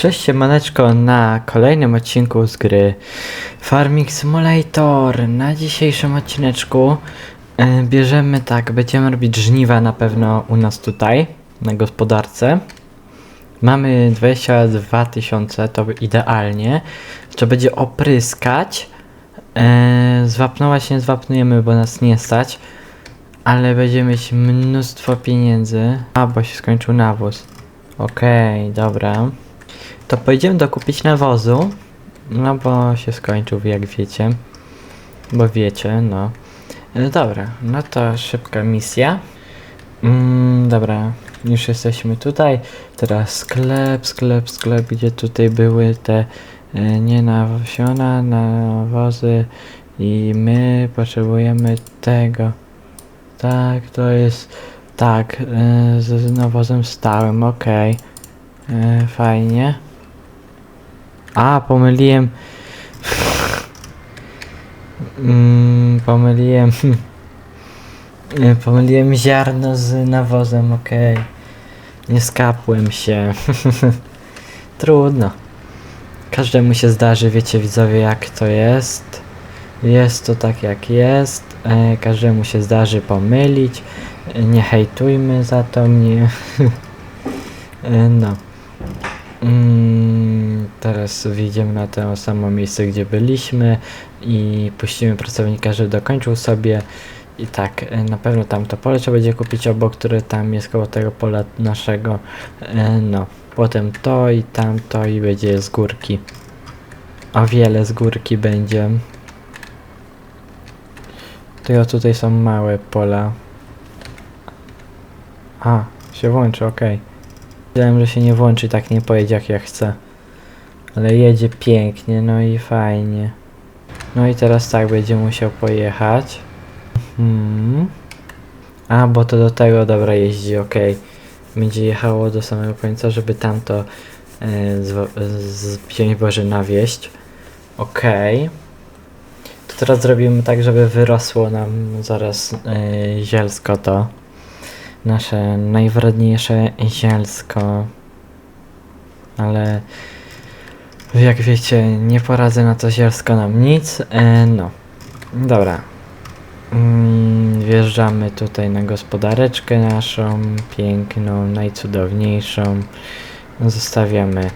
Cześć siemaneczko na kolejnym odcinku z gry Farming Simulator. Na dzisiejszym odcineczku e, bierzemy tak, będziemy robić żniwa na pewno u nas tutaj, na gospodarce. Mamy 22 tysiące, to idealnie. Trzeba będzie opryskać. E, zwapnować nie zwapnujemy, bo nas nie stać. Ale będziemy mieć mnóstwo pieniędzy. A, bo się skończył nawóz. Okej, dobra. To pojedziemy dokupić nawozu. No bo się skończył, jak wiecie. Bo wiecie, no. E, Dobra, no to szybka misja. Mm, dobra, już jesteśmy tutaj. Teraz sklep, sklep, sklep, gdzie tutaj były te e, nie nawosiona, nawozy i my potrzebujemy tego. Tak, to jest tak, e, z, nawozem stałym. E, Fajnie. A, pomyliłem. Mm, pomyliłem. Pomyliłem ziarno z nawozem, okej. Nie skapłem się. Trudno. Każdemu się zdarzy, wiecie widzowie jak to jest. Jest to tak jak jest. E, każdemu się zdarzy pomylić. E, nie hejtujmy za to mnie. e, no. Mm, teraz wyjdziemy na to samo miejsce, gdzie byliśmy i puścimy pracownika, żeby dokończył sobie. I tak, e, na pewno tam to pole trzeba będzie kupić obok, które tam jest koło tego pola naszego. E, No, potem to i tamto i będzie z górki. O wiele z górki będzie. Tylko tutaj są małe pola. A, się włączy, okej. Myślałem, że się nie włączy, tak nie pojedzie jak ja chcę. Ale jedzie pięknie, no i fajnie. No i teraz tak będzie musiał pojechać. Hmm. A, bo to do tego dobra jeździ, okej. Będzie jechało do samego końca, żeby tamto e, z, z nawieść. Okej. To teraz zrobimy tak, żeby wyrosło nam zaraz e, zielsko to nasze najwrodniejsze zielsko. Ale jak wiecie, nie poradzę na to zielsko nam nic. E, no. Dobra. Mm, wjeżdżamy tutaj na gospodareczkę naszą, piękną, najcudowniejszą. Zostawiamy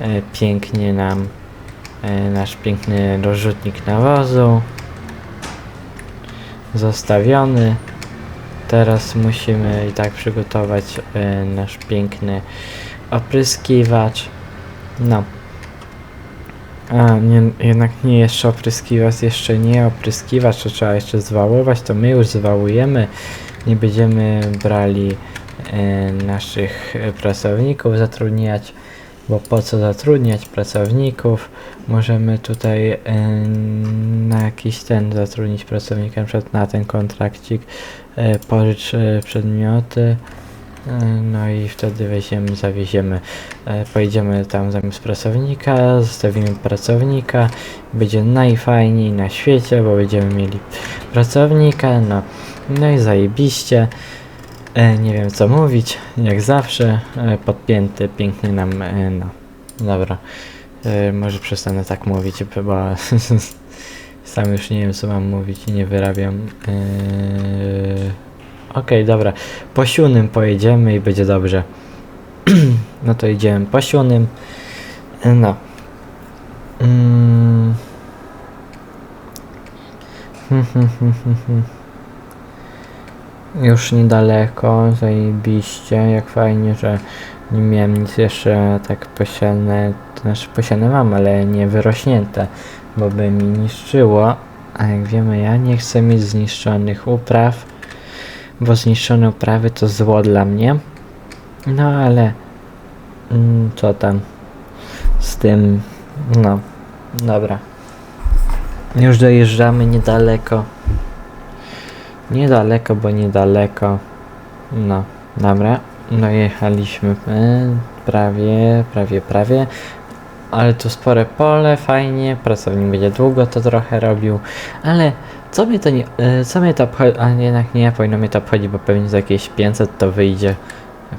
e, pięknie nam e, nasz piękny rozrzutnik nawozu. Zostawiony. Teraz musimy i tak przygotować e, nasz piękny opryskiwacz. No. A, nie, jednak nie jeszcze opryskiwacz, jeszcze nie opryskiwacz, to trzeba jeszcze zwałować, to my już zwałujemy. Nie będziemy brali e, naszych e, pracowników zatrudniać, bo po co zatrudniać pracowników? Możemy tutaj e, na jakiś ten zatrudnić pracownika, na przykład na ten kontrakcik, e, pożycz e, przedmioty. No i wtedy weźmiemy, zawieziemy, pojedziemy tam zamiast pracownika, zostawimy pracownika, będzie najfajniej na świecie, bo będziemy mieli pracownika, no, no i zajebiście. E, nie wiem co mówić, jak zawsze, e, podpięty, piękny nam, e, no, dobra. E, może przestanę tak mówić, bo sam już nie wiem co mam mówić i nie wyrabiam. E, Okej, dobra. Po pojedziemy i będzie dobrze. no to idziemy po siódmym. E, No. Mm. Hmm, hmm, hmm, hmm, hmm. Już niedaleko, zajebiście, jak fajnie, że nie miałem nic jeszcze tak posiane, to znaczy posiane mam, ale nie wyrośnięte, bo by mi niszczyło, a jak wiemy ja nie chcę mieć zniszczonych upraw, bo zniszczone uprawy to zło dla mnie. No ale mm, co tam z tym, no dobra. Już dojeżdżamy niedaleko. Niedaleko, bo niedaleko. No, dobra. Dojechaliśmy e, prawie, prawie, prawie. Ale tu spore pole, fajnie. Pracownik będzie długo to trochę robił. Ale co mnie to nie. e, Co mnie to obchodzi. A jednak nie powinno mnie to obchodzić, bo pewnie za jakieś 500 to wyjdzie.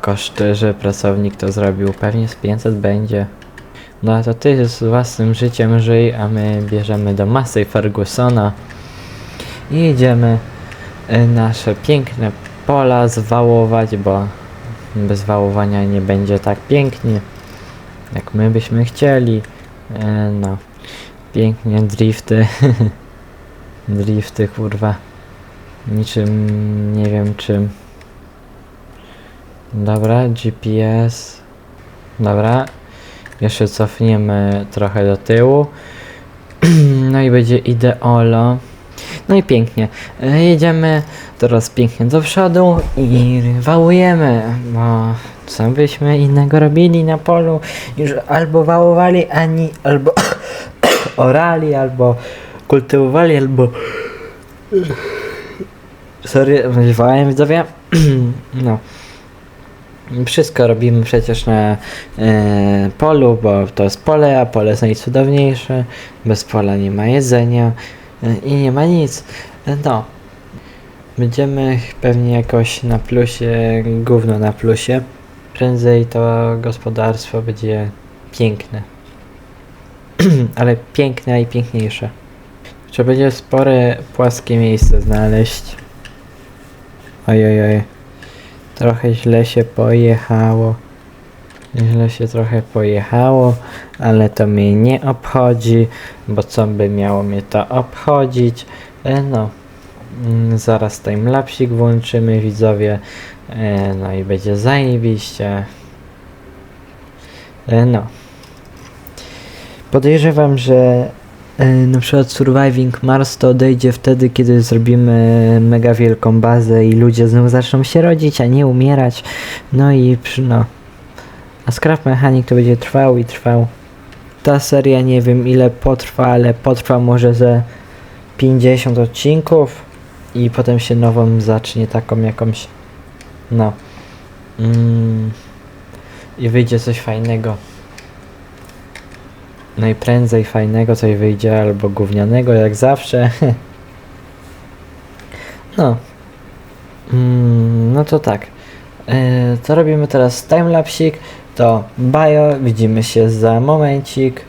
Koszt, że pracownik to zrobił. Pewnie z 500 będzie. No to ty z własnym życiem żyj, a my bierzemy do masy Fergusona i idziemy y, nasze piękne pola zwałować, bo bez wałowania nie będzie tak pięknie, jak my byśmy chcieli. E, no, pięknie drifty. drifty, kurwa. Niczym, nie wiem czym. Dobra, GPS. Dobra. Jeszcze cofniemy trochę do tyłu. No i będzie ideolo. No i pięknie. Jedziemy teraz pięknie do przodu i wałujemy, bo co byśmy innego robili na polu, już albo wałowali, ani albo orali, albo kultywowali, albo sorry, wołałem widzowie, no. Wszystko robimy przecież na e, polu, bo to jest pole, a pole jest najcudowniejsze. Bez pola nie ma jedzenia i nie ma nic. No. Będziemy pewnie jakoś na plusie, gówno na plusie. Prędzej to gospodarstwo będzie piękne. Ale piękne i piękniejsze. Trzeba będzie spore płaskie miejsce znaleźć. Oj, oj, oj. Trochę źle się pojechało. Źle się trochę pojechało, ale to mnie nie obchodzi, bo co by miało mnie to obchodzić? E, no, mm, zaraz timelapsik włączymy widzowie, e, no i będzie zajebiście. E, no. Podejrzewam, że e, na przykład Surviving Mars to odejdzie wtedy, kiedy zrobimy mega wielką bazę i ludzie znów zaczną się rodzić, a nie umierać. No i no. A Scrap Mechanic to będzie trwał i trwał. Ta seria nie wiem ile potrwa, ale potrwa może ze 50 odcinków i potem się nową zacznie taką jakąś no mm, i wyjdzie coś fajnego. Najprędzej fajnego coś wyjdzie albo gównianego jak zawsze. no. Mm, no to tak. Yy, co robimy teraz timelapsik? To bio, widzimy się za momencik.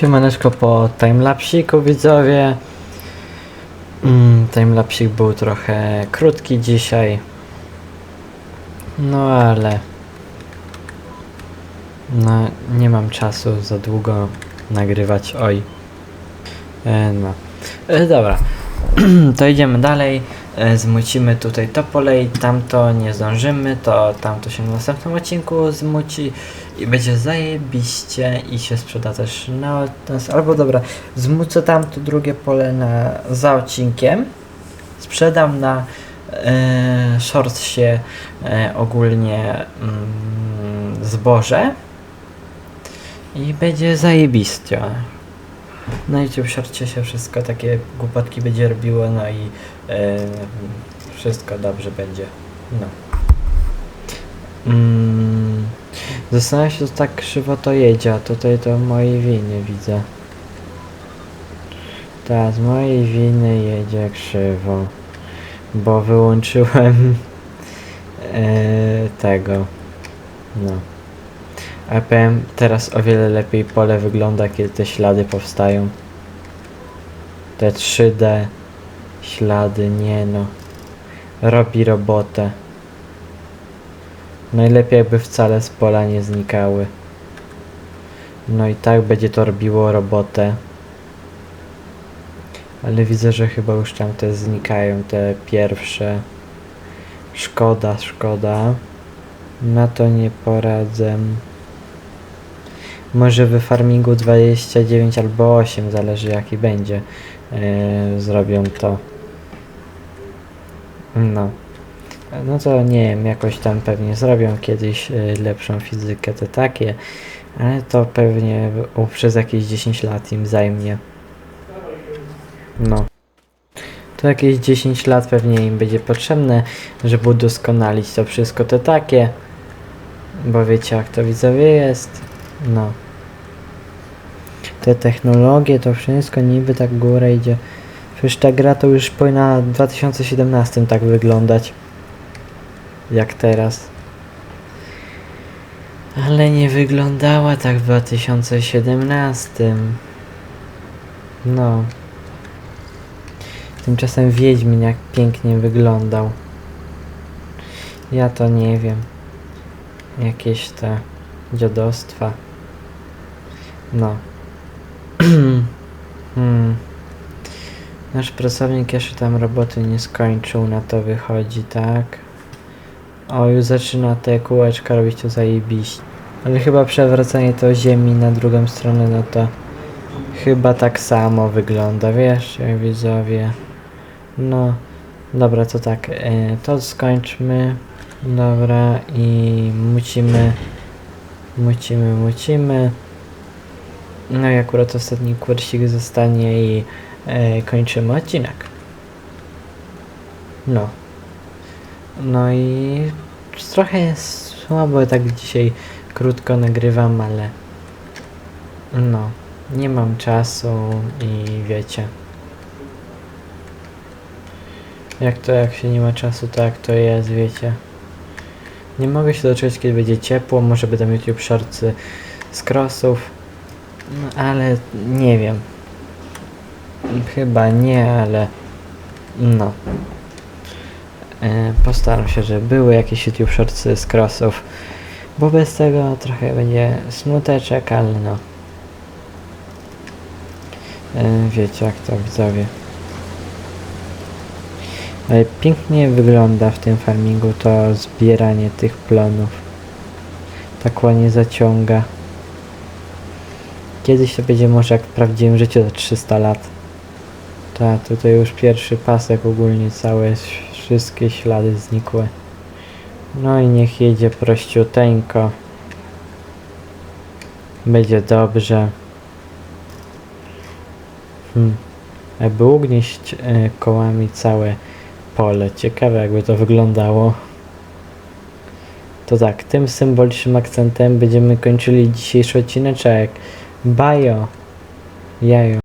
Siemaneczko po timelapsiku widzowie. Mm, timelapsik był trochę krótki dzisiaj. No ale... No nie mam czasu za długo nagrywać, oj. E, no. E, dobra. to idziemy dalej. E, zmucimy tutaj to pole i tamto nie zdążymy, to tamto się w następnym odcinku zmuci i będzie zajebiście i się sprzeda też na. Albo dobra, zmucę tamto drugie pole na za odcinkiem. Sprzedam na e, shortsie e, ogólnie mm, zboże i będzie zajebiście. Na YouTube Shortcie się wszystko takie głupotki będzie robiło, no i e, wszystko dobrze będzie. No. Mm, zastanawiam się, co tak krzywo to jedzie, a tutaj to mojej winy widzę. Tak, z mojej winy jedzie krzywo, bo wyłączyłem e, tego. No. A powiem, teraz o wiele lepiej pole wygląda, kiedy te ślady powstają. Te 3D ślady, nie no. Robi robotę. Najlepiej jakby wcale z pola nie znikały. No i tak będzie to robiło robotę. Ale widzę, że chyba już tam te znikają, te pierwsze. Szkoda, szkoda. Na to nie poradzę. Może w farmingu 29 albo 8, zależy jaki będzie. Yy, zrobią to. No. No to nie wiem, jakoś tam pewnie zrobią kiedyś yy, lepszą fizykę, te takie, ale to pewnie przez jakieś 10 lat im zajmie. No. To jakieś 10 lat pewnie im będzie potrzebne, żeby udoskonalić to wszystko te takie. Bo wiecie jak to widzowie jest. No. Te technologie, to wszystko niby tak górę idzie. Przecież ta gra to już powinna w 2017 tak wyglądać. Jak teraz. Ale nie wyglądała tak w 2017. No. Tymczasem Wiedźmin jak pięknie wyglądał. Ja to nie wiem. Jakieś te dziadostwa. No. hmm. Nasz pracownik jeszcze tam roboty nie skończył, na to wychodzi, tak? O, już zaczyna te kółeczka robić to zajebiście. Ale chyba przewracanie to ziemi na drugą stronę, no to chyba tak samo wygląda, wiesz, widzowie. No, dobra, to tak, e, to skończmy. Dobra, i mucimy, mucimy, mucimy. No i akurat ostatni kursik zostanie i e, kończymy odcinek. No. No i trochę jest słabo, tak dzisiaj krótko nagrywam, ale no, nie mam czasu i wiecie. Jak to, jak się nie ma czasu, to jak to jest, wiecie. Nie mogę się doczekać, kiedy będzie ciepło, może będę YouTube shortsy z crossów. No, ale nie wiem. Chyba nie, ale no. E, postaram się, żeby były jakieś YouTube shortsy z crossów, bo bez tego trochę będzie smuteczek, ale no. E, wiecie jak to widzowie. Ale pięknie wygląda w tym farmingu to zbieranie tych plonów. Tak ładnie zaciąga. Kiedyś to będzie może jak w prawdziwym życiu za 300 lat. Tak, tutaj już pierwszy pasek ogólnie całe, wszystkie ślady znikły. No i niech jedzie prościuteńko. Będzie dobrze. Hmm. Jakby ugnieść e, kołami całe pole. Ciekawe jakby to wyglądało. To tak, tym symbolicznym akcentem będziemy kończyli dzisiejszy odcineczek. Bajo. Jajo.